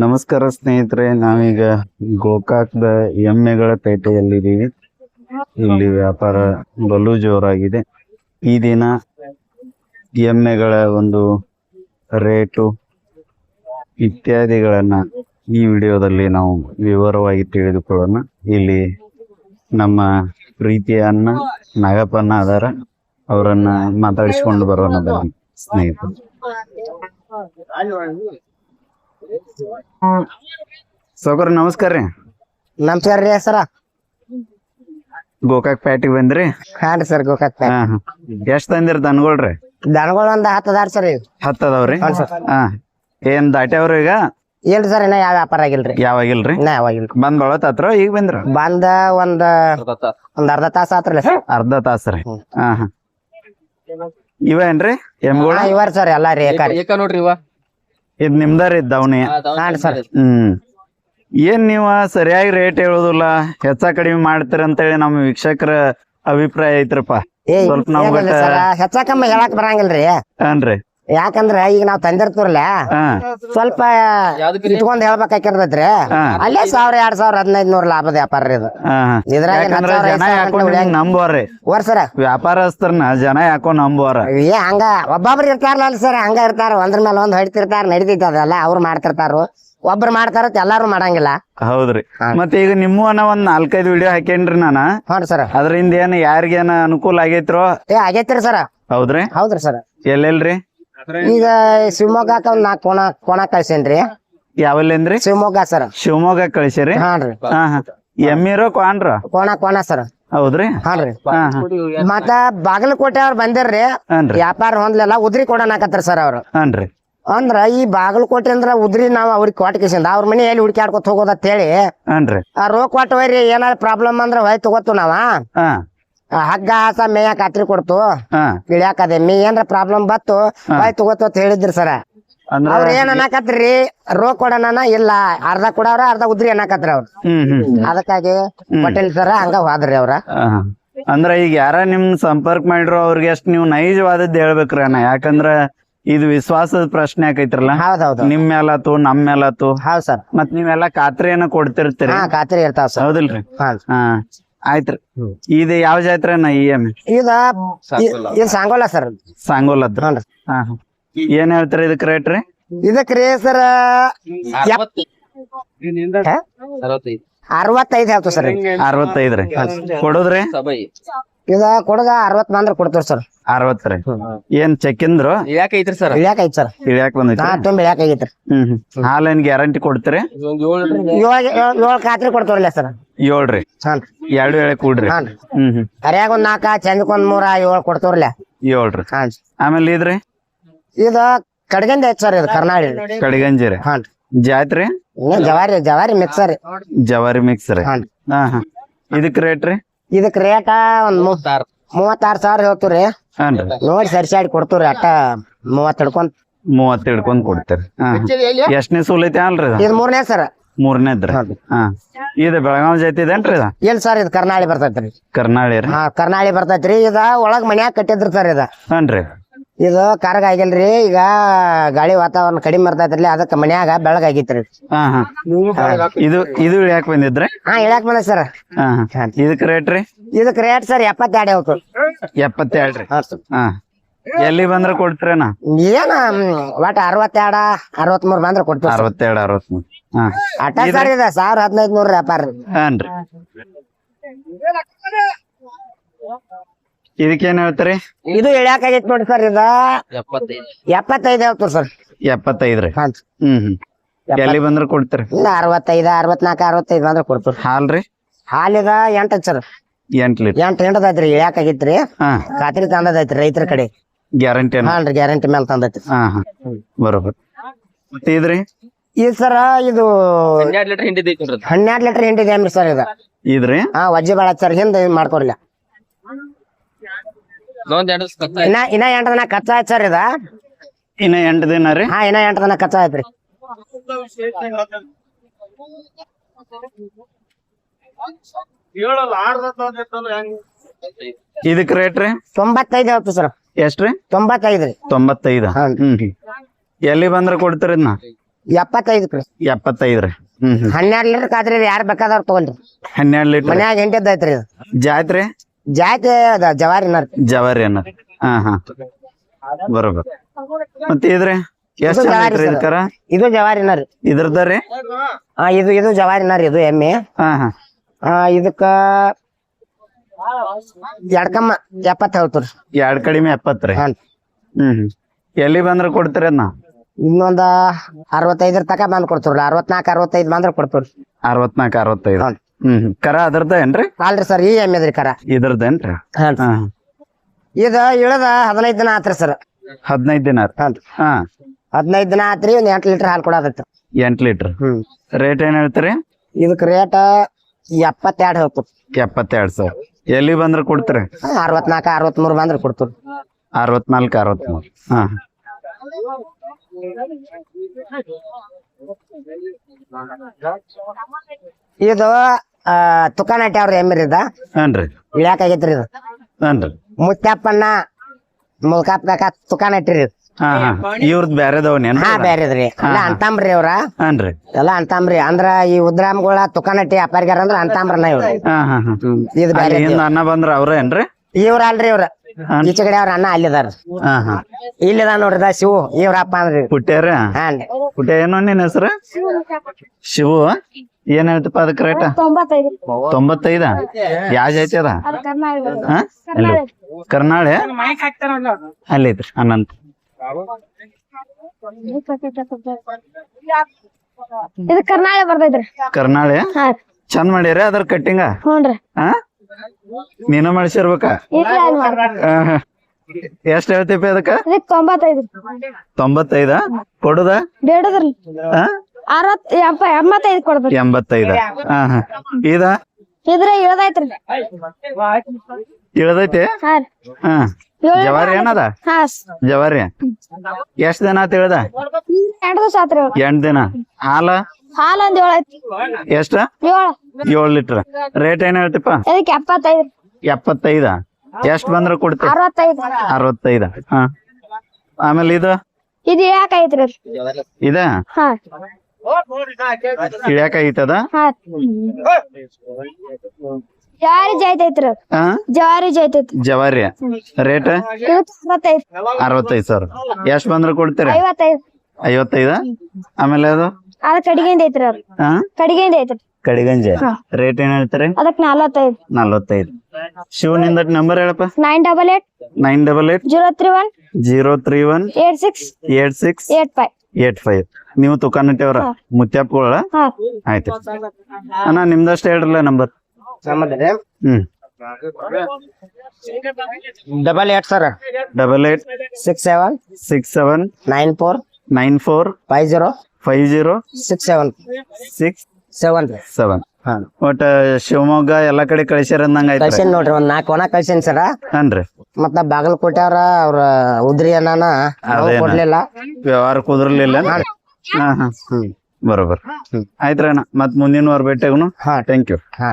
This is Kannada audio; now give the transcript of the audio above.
ನಮಸ್ಕಾರ ಸ್ನೇಹಿತರೆ, ನಾವೀಗ ಗೋಕಾಕ್ದ ಎಮ್ಮೆಗಳ ಪೇಟೆಯಲ್ಲಿದ್ದೀವಿ. ಇಲ್ಲಿ ವ್ಯಾಪಾರ ಬಲು ಜೋರಾಗಿದೆ. ಈ ದಿನ ಎಮ್ಮೆಗಳ ಒಂದು ರೇಟು ಇತ್ಯಾದಿಗಳನ್ನ ಈ ವಿಡಿಯೋದಲ್ಲಿ ನಾವು ವಿವರವಾಗಿ ತಿಳಿದುಕೊಳ್ಳೋಣ. ಇಲ್ಲಿ ನಮ್ಮ ಪ್ರೀತಿಯ ಅನ್ನ ನಾಗಪ್ಪನ ಅದಾರ ಅವರನ್ನ ಮಾತಾಡಿಸ್ಕೊಂಡು ಬರೋಣ ಸ್ನೇಹಿತರು. ಸೌಕರ್ ನಮಸ್ಕಾರ ರೀ ನಮಸ್ಕಾರ ರೀ ಸರ. ಗೋಕಾಕ್ ಪ್ಯಾಟಿಗೆ ಬಂದ್ರಿ? ಹಾನ್ರಿ ಸರ್ ಗೋಕಾಕ್ ಹಾ ಹಾ ಎಷ್ಟ್ ತಂದಿರ ದನಗಳ್ರಿ? ದನಗಳು ಒಂದ್ ಹತ್ತು ಅದಾರ ಸರ್ ಈಗ ಹತ್ತ್ ಅದಾವ್ರಿ ಹೌದ್. ಹಾ. ಏನ್ ದಾಟ್ಯಾವ್ರಿ ಈಗ? ಇಲ್ರಿ ಸರ್ ಇನ್ನ ಯಾವ ವ್ಯಾಪಾರ ಆಗಿಲ್ರಿ. ಯಾವಾಗಿಲ್ರಿ? ಇನ್ನ ಯಾವಾಗಿಲ್ರಿ ಬಂದ್ ಬಳತ್ ಈಗ ಬಂದ್ರ? ಬಂದ ಒಂದ್ ಒಂದ್ ಅರ್ಧ ತಾಸ ಆತ್ರಲ್ಲ ಸರ್. ಅರ್ಧ ತಾಸ ಹಾ ಹಾ. ಇವೇನ್ರಿ ಎಮ್ಗಳ? ಹಾ ಇವರ್ ಸರ್ ಎಲ್ಲಾ ರೀ ಏಕಾರಿ ಏಕ ನೋಡ್ರಿ ಇವ. ಇದ್ ನಿಮ್ದಾರ ಹಾನ್ರಿ ಸರ್. ಹ್ಮ್. ಏನ್ ನೀವ ಸರಿಯಾಗಿ ರೇಟ್ ಹೇಳುದಿಲ್ಲ ಹೆಚ್ಚ ಕಡಿಮೆ ಮಾಡ್ತೀರ ಅಂತೇಳಿ ನಮ್ಮ ವೀಕ್ಷಕರ ಅಭಿಪ್ರಾಯ ಐತ್ರಪ್ಪ. ಸ್ವಲ್ಪ ನಮ್ಗೆ ಹೆಚ್ಚ ಕಮ್ಮಿ ಹೇಳಕ್ ಬರಂಗಿಲ್ರಿ. ಹನ್ರಿ ಯಾಕಂದ್ರ ಈಗ ನಾವ್ ತಂದಿರ್ತೀವಲ್ಲ ಸ್ವಲ್ಪ? ಇಟ್ಕೊಂಡ್ ಹೇಳ್ಬೇಕಾಗಿರ್ತೈತ್ರಿ ಅಲ್ಲೇ ಸಾವಿರ ಎರಡ್ ಸಾವಿರ ಹದಿನೈದ್ ನೂರ್ ಲಾಭದ ವ್ಯಾಪಾರ ರೀ ಇದು. ಇದ್ರಾಗ ನಂಬೋರ್ರಿ ಸರ. ವ್ಯಾಪಾರಸ್ಥರನ್ನ ಜನ ಯಾಕೋ ನಂಬೋರ ಏ ಹಂಗ ಒಬ್ಬೊಬ್ರು ಇರ್ತಾರಲ್ಲ ಸರ್ ಹಂಗ ಇರ್ತಾರ ಒಂದ್ರ ಮೇಲೆ ಒಂದ್ ಹೊಡಿತಿರ್ತಾರ ನಡಿತೈತಿ ಅದೆಲ್ಲ ಅವ್ರು ಮಾಡ್ತಿರ್ತಾರು. ಒಬ್ರು ಮಾಡ್ತಾರ ಎಲ್ಲಾರು ಮಾಡಂಗಿಲ್ಲ. ಹೌದ್ರಿ. ಮತ್ತೆ ಈಗ ನಿಮ್ಮ ಒಂದ್ ನಾಲ್ಕೈದು ವಿಡಿಯೋ ಹಾಕೇನ್ರಿ ನಾನ? ಸರ್. ಅದರಿಂದ ಏನ್ ಯಾರಿಗೇನ ಅನುಕೂಲ ಆಗೈತ್ರೋ? ಏ ಆಗೈತ್ರಿ ಸರ್. ಹೌದ್ರಿ. ಹೌದ್ರಿ ಸರ್. ಎಲ್ಲೆಲ್ರಿ? ಈಗ ಶಿವಮೊಗ್ಗಕ್ಕ ಒಂದ್ ನಾಲ್ಕು ಕೋಣ ಕೋಣ ಕಳ್ಸೇನ್ರಿ. ಯಾವಲ್ಲೇನ್ರಿ? ಶಿವಮೊಗ್ಗ ಸರ್. ಶಿವಮೊಗ್ಗ ಕಳಿಸಿರಿ? ಹಾನ್ರಿ ಹಾ ಹಾ. ಎಮ್ಮಿರೋ ಕ್ವಾನ್ರ ಕೋಣ ಕೋಣ ಸರ್. ಹೌದ್ರಿ? ಹಾನ್ರಿ ಮತ್ತ ಬಾಗಲಕೋಟೆ ಅವ್ರ ಬಂದಿರ್ರಿ. ಹಾನ್ರಿ ವ್ಯಾಪಾರ ಹೊಂದ್ಲೆಲ್ಲ ಉದ್ರಿ ಕೊಡನಾಕತ್ರಿ ಸರ್ ಅವ್ರು. ಹಾನ್ರಿ ಅಂದ್ರ ಈ ಬಾಗಲಕೋಟೆ ಅಂದ್ರ ಉದ್ರಿ ನಾವ್ ಅವ್ರಿಗೆ ಕೊಟ್ಟ ಕಿಸಿಂದ ಅವ್ರ ಮನೆ ಎಲ್ಲಿ ಹುಡುಕ್ಯಾಡ್ಕೊತ ಹೋಗೋದ ಹೇಳಿ ಹಾನ್ರಿ ಆ ರೋಗ ಕೊಟ್ಟು ಹೋಯ್ರಿ ಏನಾರ ಪ್ರಾಬ್ಲಮ್ ಅಂದ್ರ ಹೋಯ್ ತಗೋತು ನಾವ. ಹಾ. ಹಗ್ಗ ಹಾಸ ಮೇಯ ಕತ್ರಿ ಕೊಡ್ತು. ಹಾ. ಅದೇ. ಮೀ ಏನ್ರ ಪ್ರಾಬ್ಲಮ್ ಬತ್ತು ಬಾಯ್ ತಗೋತು ಅಂತ ಹೇಳಿದ್ರಿ ಸರ. ಅಂದ್ರ ಅವ್ರ ಏನ್ ಅನ್ನಕತ್ರಿ? ರೋಗ ಕೊಡೋಣ ಇಲ್ಲ. ಅರ್ಧ ಕೊಡವ್ರ ಅರ್ಧ ಉದ್ರಿ ಅನ್ನಕತ್ರಿ ಅವ್ರ. ಹ್ಮ್ ಹ್ಮ್. ಅದಕ್ಕಾಗಿ ಪಟೇಲ್ ಸರ ಹಂಗ ಹೋದ್ರಿ ಅವ್ರ. ಅಂದ್ರ ಈಗ ಯಾರ ನಿಮ್ ಸಂಪರ್ಕ ಮಾಡಿರೋ ಅವ್ರಿಗೆ ಅಷ್ಟ್ ನೀವು ನೈಜವಾದದ್ದು ಹೇಳ್ಬೇಕ್ರಿ ಅಣ್ಣ. ಯಾಕಂದ್ರ ಇದು ವಿಶ್ವಾಸದ ಪ್ರಶ್ನೆ ಆಕೈತ್ರಲ್ಲ. ಹೌದೌದು. ನಿಮ್ ಮೇಲಾತು ನಮ್ ಮೇಲಾತು ಹೌದ್ ಸರ್. ಮತ್ ನೀವೆಲ್ಲಾ ಖಾತ್ರಿಯನ್ನ ಕೊಡ್ತಿರ್ತೀರಿ. ಹಾ ಖಾತ್ರಿ ಇರ್ತಾವ ಸರ್. ಹೌದಿಲ್ರಿ? ಹಾ ಹಾ. ಆಯ್ತ್ರಿ. ಇದು ಯಾವ ಜಾತ್ರೆ ಅಣ್ಣ ಇ ಎಂ ಇದ ಇದು ಸಾಂಗೋಲ. ಸರ್ ಸಾಂಗೋಲಾ ಹಾ ಹಾ. ಏನ್ ಹೇಳ್ತೀರಿ ಇದಕ್ ರೇಟ್ ರೀ? ಇದಕ್ರಿ ಸರ್ ಅರವತ್ತೈದು. ಹೇಳ್ತು ಸರ್. ಅರವತ್ತೈದ್ರಿ ಕೊಡುದ್ರಿ? ಇದ ಕೊಡಗ ಅರವತ್ ಮಂದ್ರ ಕೊಡ್ತಾರ ಸರ್. ಅರವತ್ತರ ಏನ್ ಚೆಕ್ಕಿಂದ್ರು ಇಳ್ಯಾಕ ಐತ್ರಿ ಸರ್. ಇಳ್ಯಾಕ ಐತಿ ಸರ್. ಇಳ್ಯಾಕ ಬಂದೈತಿ ಹಾ ತುಂಬಿ ಇಳ್ಯಾಕ ಆಗೈತ್ರಿ. ಹ್ಮ್ ಹ್ಮ್. ಹಾಲೇನ್ ಗ್ಯಾರಂಟಿ ಕೊಡ್ತೀರಿ? ಏಳು ಖಾತ್ರಿ ಕೊಡ್ತೀವ್ರಲ್ಲ ಸರ್. ಏಳ್ರಿ ಹಾನ್ ಎರಡು ವೇಳೆ ಕೂಡ್ರಿ. ಹಾನ್ ಹ್ಮ್ ಹ್ಮ್. ಹರಿಯಾಗ ಒಂದ್ ನಾಲ್ಕ ಚಂದಕ್ ಒಂದ್ ಮೂರ ಏಳ್ ಕೊಡ್ತೀವ್ರಲ್ಲ. ಏಳ್ರಿ ಹಾನ್ ಆಮೇಲೆ ಇದ್ರಿ ಇದ ಕಡ್ಗಂದ ಐತ್ ಸರ್ ಇದು ಕಡಗಂಜಿ ಕಡಿಗಂಜಿರಿ ಹಾನ್ ಜಾತ್ರಿ? ಜವಾರಿ ಜವಾರಿ ಮಿಕ್ಸರ್ ಜವಾರಿ ಮಿಕ್ಸರ್ ರೀ. ಹಾನ್ ಹಾ ಹಾ. ಇದಕ್ ರೇಟ್ ರೀ? ಇದಕ್ ರೇಟ ಒಂದ್ ಮೂವತ್ತಾರು. ತಾರ್ ಮೂವತ್ತಾರ್ ಸಾವಿರ ಹೇಳ್ತೀವ್ರಿ. ನೋಡಿ ಸರಿಸಾಡಿ ಕೊಡ್ತೀವ್ರಿ ಅಟ್ಟ ಮೂವತ್ ಹಿಡ್ಕೊಂಡ್. ಮೂವತ್ತ್ ಹಿಡ್ಕೊಂಡ್ ಕೊಡ್ತೀರಿ. ಹಾ. ಎಷ್ಟನೇ ಸೂಲ್ ಐತಿ ಅಲ್ರಿ ಇದು? ಇದು ಮೂರನೇ ಸರ್. ಮೂರನೇದ್ರಿ. ಹಾ. ಇದು ಬೆಳಗಾವ್ ಜಾತಿ ಇದೇನ್ರಿ ಇದು? ಎಲ್ ಸರ್ ಇದು ಕರ್ನಾಳಿ ಬರ್ತೈತ್ರಿ. ಕರ್ನಾಳಿ ರೀ. ಹಾ ಕರ್ನಾಳಿ ಬರ್ತೈತ್ರಿ. ಇದ ಒಳಗ್ ಮನ್ಯಾಗ ಕಟ್ಟಿದ್ರಿ ಸರ್ ಇದ. ಹಾನ್ರಿ ಇದು ಆಗಿಲ್ಲ ಆಗಿಲ್ರಿ ಈಗ ಗಾಳಿ ವಾತಾವರಣ ಕಡಿಮೆ ಬರ್ತೈತ್ರಿ ಅದಕ್ಕೆ ಮನ್ಯಾಗ ಬೆಳಗ್ ಆಗೈತ್ರಿ. ಹಾ ಹಾ. ಇದು ಇದು ಇಳ್ಯಾಕ್ ಬಂದಿದ್ರೆ? ಹಾ ಹೇಳಕ್ ಬಂದ ಸರ್. ಹಾ ಹಾ. ಇದಕ್ ರೇಟ್ ರೀ? ಇದಕ್ ರೇಟ್ ಸರ್ ಎಪ್ಪತ್ತೆರಡು ಹೋಗ್ತು ಎಪ್ಪತ್ತೆರಡು ರೀ? ಹಾ ಎಲ್ಲಿ ಬಂದ್ರ ಕೊಡ್ತೀರೇನ? ಏನ ಒಟ್ಟ ಅರವತ್ತೆರಡ ಅರವತ್ಮೂರ್ ಬಂದ್ರೆ ಕೊಡ್ತೀವಿ ಅರವತ್ತೆರಡು ಅರವತ್ಮೂರು. ಹಾ. ಅಟ್ಟ ಸರ್ ಇದ ಸಾವಿರ ಹದಿನೈದು ನೂರ ವ್ಯಾಪಾರ ರೀ. ಹಾನ್ರಿ ಇದಕ್ಕೇನ್ ಹೇಳ್ತಾರೆ? ಇದು ಇಳ್ಯಾಕ ಆಗೈತಿ ನೋಡಿ ಸರ್ ಇದ. ಎಪ್ಪತ್ತೈದು. ಹೇಳ್ತಾರ ಹೇಳ್ತು ಸರ್. ಎಪ್ಪತ್ತೈದ್ರಿ? ರೀ ಹ್ಮ್ ಹ್ಮ್. ಎಲ್ಲಿ ಬಂದ್ರ ಕೊಡ್ತಾರೆ? ಇಲ್ಲ ಅರವತ್ತೈದ ಅರವತ್ನಾಲ್ಕ ಅರವತ್ತೈದು ಬಂದ್ರ ಕೊಡ್ತೀವಿ. ಹಾಲ್ರಿ? ಹಾಲಿದ ಎಂಟ ಸರ್. ಎಂಟ್ ಲೀಟರ್. ಎಂಟ್ ಎಂಟದೈತ್ರಿ ಇಳ್ಯಾಕ ಆಗೈತ್ರಿ ಹಾ. ಖಾತ್ರಿ ತಂದದೈತ್ರಿ ರೈತರ ಕಡೆ. ಗ್ಯಾರಂಟಿ ಹಾಲ್ರಿ ಗ್ಯಾರಂಟಿ ಮೇಲೆ ತಂದೈತಿ ಹಾ ಹಾ. ಬರೋಬರ್ ಮತ್ತೆ ಇದ್ರಿ? ಇದು ಸರ ಇದು ಹನ್ನೆರಡು ಲೀಟರ್ ಹಿಂಡಿದ್ರಿ ಹನ್ನೆರಡು ಲೀಟರ್ ಹಿಂಡಿದೆ ಸರ್ ಇದು. ಇದ್ರಿ? ಹಾ ವಜ್ಜೆ ಬಾಳ ಸರ್ ಹಿಂದ ಮಾಡ್ಕೊಡ್ಲಿಲ್ಲ ಇನ್ನ ಇನ್ನ ಎಂಟ ದಿನ ಕಚ್ಚಾ ಆಯ್ತು ಸರ್ ಇದ. ಇನ್ನ ಎಂಟು ದಿನ ರೀ. ಹಾ ಇನ್ನ ಎಂಟ ದಿನ ಕಚ್ಚಾ ಐತ್ರಿ ಇದಕ್ ರೇಟ್ ರೀ? ತೊಂಬತ್ತೈದು ಹೇಳ್ತು ಸರ್. ಎಷ್ಟ್ರಿ ತೊಂಬತ್ತೈದು ರೀ. ತೊಂಬತ್ತೈದ? ಎಲ್ಲಿ ಬಂದ್ರ ಕೊಡ್ತೀರಿ ಇದನ್ನ ಎಪ್ಪತ್ತೈದು ರೀ. ಎಪ್ಪತ್ತೈದು ರೀ. ಹನ್ನೆರಡು ಲೀಟರ್ ಕಾದ್ರಿ ಯಾರು ಬೇಕಾದವ್ರು ತಗೊಂಡ್ರಿ. ಹನ್ನೆರಡು ಲೀಟರ್. ಮನ್ಯಾಗ ಎಂಟದ್ದು ಐತ್ರಿ ಜಾತ್ರೆ? ಜಾತಿ ಅದ ಜವಾರಿ ರೀ ಜವಾರಿ ಅನ್ನ ಹಾ ಹಾ. ಬರೋಬರ್. ಮತ್ತೆ ಇದ್ರೆ ಎಷ್ಟ್ ಇದು ಜನ ಜವಾರಿ. ಇದಕ್ಕಾರ? ಇದು ಜವಾರಿನ ರೀ ಇದ್ರದ ರೀ ಆ ಇದು ಇದು ಜವಾರಿ ರೀ ಇದು ಎಮ್ಮೆ. ಹಾ ಹಾ. ಆ ಇದಕ್ಕ ಎಡ್ಕಮ್ಮ ಎಪ್ಪತ್ತು ಹೇಳ್ತೀರಿ ಎರಡ್ ಕಡಿಮೆ ಎಪ್ಪತ್ತು ರೀ. ಹ್ಮ್ ಹ್ಮ್. ಎಲ್ಲಿ ಬಂದ್ರ ಕೊಡ್ತೀರಿ ಅದನ್ನ ಇನ್ನೊಂದ ಅರವತ್ತೈದರ ತಕ ಬಂದ್ ಕೊಡ್ತಾರ ಅರವತ್ನಾಕ್ ಅರವತ್ತೈದ್ ಬಂದ್ರ ಕೊಡ್ತಾರ ಅರವತ್ನಾಲ್ಕ ಅರವತ್ತೈದು. ಹ್ಮ್ ಕರ ಅದ್ರದ ಏನ್ರಿ? ಅಲ್ರಿ ಸರ್ ಈ ಇದ್ರಿ ಕರ. ಇದ್ರದೇನ್ರಿ ಹಾನ್ ಹಾ ಇದು ಇಳದ ಹದಿನೈದ್ ದಿನ ಆತ್ರಿ ಸರ್. ಹದಿನೈದ್ ದಿನ ಹದಿನೈದ್ ಹಾನ್ ಹಾ. ಹದಿನೈದು ದಿನ ಆತ್ರಿ ಒಂದ್ ಎಂಟ್ ಲೀಟರ್ ಹಾಲು ಕೊಡೋದೈತಿ ಎಂಟ್ ಲೀಟರ್? ಹ್ಮ್. ರೇಟ್ ಏನ್ ಹೇಳ್ತೀರಿ? ಇದಕ್ ರೇಟ್ ಎಪ್ಪತ್ತೆರಡು ಹೇಳ್ತು ಎಪ್ಪತ್ತೆರಡು ಸಾವಿರ ಎಲ್ಲಿ ಬಂದ್ರ ಕೊಡ್ತೀರಿ? ಅರವತ್ನಾಲ್ಕು ಅರವತ್ಮೂರು ಬಂದ್ರೆ ಕೊಡ್ತೀವಿ. ಅರವತ್ನಾಲ್ಕು ಅರವತ್ಮೂರು. ಹಾ. ಇದು ತುಕಾನಟ್ಟಿ ಅವ್ರ ಎಮ್ಮಿರಿ ಇದ. ಹನ್ರಿ. ಇಳ್ಯಾಕ ಆಗೈತ್ರಿ ಇದು. ಹನ್ರಿ. ಮುತ್ತಪ್ಪಣ್ಣ ಮುಲ್ಕಾಪ್ ತುಕಾನಟ್ಟಿರಿ. ಹಾ ಹಾ. ಇವ್ರದ್ ಬ್ಯಾರೆದವನೇನ್ ಹಾ ಬ್ಯಾರೆದ್ರಿ. ಎಲ್ಲ ಅಂತಾಂಬ್ರಿ ಅವ್ರ. ಹನ್ರಿ. ಎಲ್ಲ ಅಂತಾಂಬ್ರಿ. ಅಂದ್ರ ಈ ಉದ್ರಾಮ್ಗಳ ತುಕಾನಟ್ಟಿ ಅಪಾರಿಗಾರ ಅಂದ್ರ ಅಂತಾಂಬ್ರನ ಇವ್ರ. ಹಾ ಹಾ ಹಾ. ಇದು ಬ್ಯಾರೆ ಹಿಂದ ಅನ್ನ ಬಂದ್ರ ಅವ್ರೇನ್ರಿ ಇವ್ರ ಅಲ್ರಿ ಇವ್ರ. ಈಚೆ ಕಡೆ ಅವ್ರ ಅಣ್ಣ ಅಲ್ಲಿದಾರ. ಹಾ ಹಾ. ಇಲ್ಲಿದ ನೋಡ್ರಿದ ಶಿವು ಇವ್ರ ಅಪ್ಪ ಅಂದ್ರಿ. ಪುಟ್ಟ್ಯಾರ ಹಾ ಪುಟ್ಟ ಏನೋ ನಿನ್ ಹೆಸರು? ಶಿವು? ಏನ್ ಹೇಳ್ತಪ್ಪ ಅದಕ್ಕೆ ರೇಟ್ ತೊಂಬತ್ತೈದು. ತೊಂಬತ್ತೈದ? ಯಾಜ್ ಐತಿ ಅದ ಹಾ? ಅಲ್ಲಿ ಕರ್ನಾಳೆ? ಅಲ್ಲೈತ್ರಿ ಅನಂತ. ಇದು ಕರ್ನಾಟಕ ಬರ್ತೈತ್ರಿ ಕರ್ನಾಳೆ? ಹಾ. ಚಂದ ಮಾಡ್ಯಾರ ಅದ್ರ ಕಟ್ಟಿಂಗ ಹ್ಞೂನ್ರಿ ಹಾ? ನೀನ ಮಾಡಿಸಿರ್ಬೇಕ? ಅಲ್ಲಿ ಮಾಡ್ರಿ ಎಷ್ಟ್ ಹೇಳ್ತೀಪಿ ಅದಕ್ಕ? ಇದಕ್ ತೊಂಬತ್ತೈದು. ತೊಂಬತ್ತೈದ? ಕೊಡುದ? ಬೇಡದ್ರಿ. ಹಾ? ಅರವತ್ ಎಪ್ಪ ಎಂಬತ್ತೈದು ಕೊಡ್ಬೇಕು. ಎಂಬತ್ತೈದು. ಹಾ ಹಾ. ಇದ? ಇದ್ರ ಇಳ್ದೈತ್ರಿ. ಇಳ್ದೈತಿ? ಹಾ ರೀ. ಹಾ. ಏಳ್ ಜವಾರಿ ಏನದ? ಹಾ ಜವಾರಿ? ಎಷ್ಟ್ ದಿನ ಆತ ಇಳ್ದ? ದಿವಸ ಆತ್ರಿ. ಎಂಟ್ ದಿನ? ಹಾಲ? ಹಾಲು ಒಂದ್ ಏಳು ಐತಿ ಎಷ್ಟ? ಏಳು. ಏಳ್ ಲೀಟರ್. ರೇಟ್ ಏನ್ ಹೇಳ್ತಿಪ್ಪ? ಇದಕ್ಕೆ ಎಪ್ಪತ್ತೈದು. ಎಪ್ಪತ್ತೈದ. ಎಷ್ಟ್ ಬಂದ್ರ ಕೊಡ್ತಿ? ಅರವತ್ತೈದು. ಅರವತ್ತೈದ. ಹಾ. ಆಮೇಲೆ ಇದು? ಇದು ಯಾಕೈತ್ರಿ ಇದ? ಹಾ. ಇಳ್ಯಾಕ ಐತದ ಜವಾರಿ ಜೈತೈತ್ರ ಜವಾರಿ ಜೈತ್ ಐತಿ ಜವಾರಿ? ರೇಟ್? ಅರವತ್ತೈದು ಸರ್ ಸಾವಿರ. ಎಷ್ಟ್ ಬಂದ್ರ ಕೊಡ್ತೀರ? ಐವತ್ತೈದು. ಆಮೇಲೆ ಅದು? ಅದ ಕಡಿಗೆಂದ ಐತ್ರ ಕಡಿಗೆಂದ ಐತ್ರ. ಕಡಿಗಂಜೆ ರೇಟ್ ಏನ್ ಹೇಳ್ತಾರೆ? ಅದಕ್ ನಲವತ್ತೈದು. ನಲ್ವತ್ತೈದು. ಶಿವನಿಂದ ನಂಬರ್ ಹೇಳಪ್ಪ. Nine double eight. Nine double eight. Zero three one. Zero three one. Eight six. Eight six. Eight five. Eight five. ನೀವು ತುಕಾನ್ ಹಾ. ಮುತ್ಯಾಪ್ಗಳ? ಆಯ್ತು. ಅಣ್ಣ ನಿಮ್ದಷ್ಟ ಹೇಳ್ರಲ್ಲ ನಂಬರ್. ಹ್ಮ್. Double eight sir double eight six seven six seven nine four nine four five zero five zero six seven six seven seven ಒಟ್ಟ ಶಿವಮೊಗ್ಗ ಎಲ್ಲಾ ಕಡೆ ಕಳಿಸ್ಯಾರ ಕಳ್ಸೀನಿ ನೋಡ್ರಿ ಒಂದ್ ನಾಲ್ಕು ಒಣ ಕಳ್ಸೇನ್ ಸರ ಹನ್ರಿ. ಮತ್ತ ಬಾಗಲಕೋಟೆ ಅವ್ರ ಅವ್ರ ಉದ್ರಿ ಅನ್ನ? ಕೊಡ್ಲಿಲ್ಲ. ವ್ಯವಹಾರ ಕುದುರ್ಲಿಲ್ಲ ಹಾ ಹಾ ಬರೋಬರ್. ಆಯ್ತ್ರಿ ಅಣ್ಣ ಮತ್ ಮುಂದಿನ ವಾರ ಭೇಟಿಯಾಗುನು. ಹಾ. ಥ್ಯಾಂಕ್ ಯು ಹಾ.